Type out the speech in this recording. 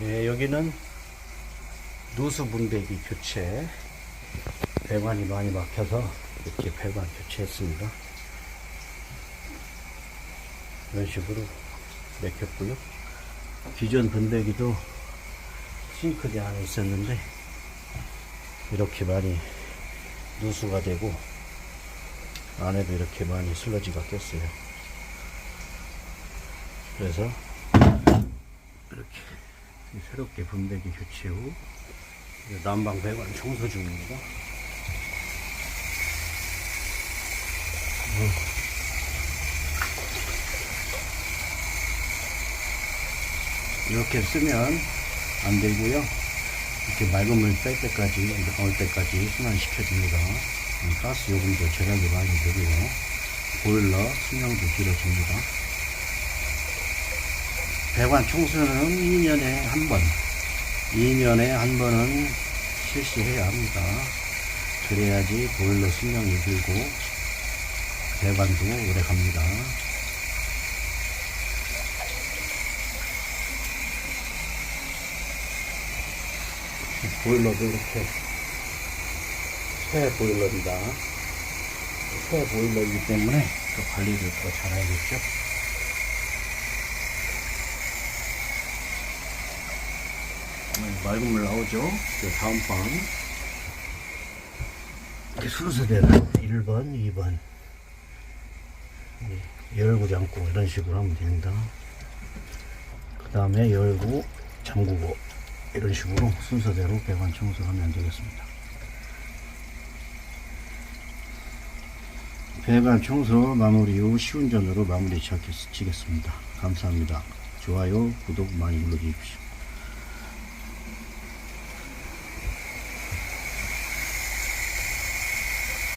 네, 여기는 누수 분배기 교체. 배관이 많이 막혀서 이렇게 배관 교체했습니다. 이런 식으로 맥혔고요. 기존 분배기도 싱크대 안에 있었는데 이렇게 많이 누수가 되고 안에도 이렇게 많이 슬러지가 꼈어요. 그래서 이렇게 새롭게 분배기 교체 후 난방 배관 청소 중입니다. 이렇게 쓰면 안 되고요. 이렇게 맑은 물 뺄 때까지, 나올 때까지 순환시켜줍니다. 음, 가스 요금도 절약이 많이 되고요. 보일러 수명도 길어집니다. 배관 청소는 2년에 한 번, 2년에 한 번은 실시해야 합니다. 그래야지 보일러 수명이 길고 배관도 오래 갑니다. 보일러도 이렇게 새 보일러입니다. 새 보일러이기 때문에 또 관리를 더 잘해야겠죠. 맑은 물 나오죠. 그 다음 방 이렇게 순서대로 1번, 2번 열고 잠고 이런 식으로 하면 됩니다. 그 다음에 열고 잠그고 이런 식으로 순서대로 배관 청소하면 되겠습니다. 배관 청소 마무리 후 시운전으로 마무리 지겠습니다. 감사합니다. 좋아요, 구독 많이 눌러주십시오.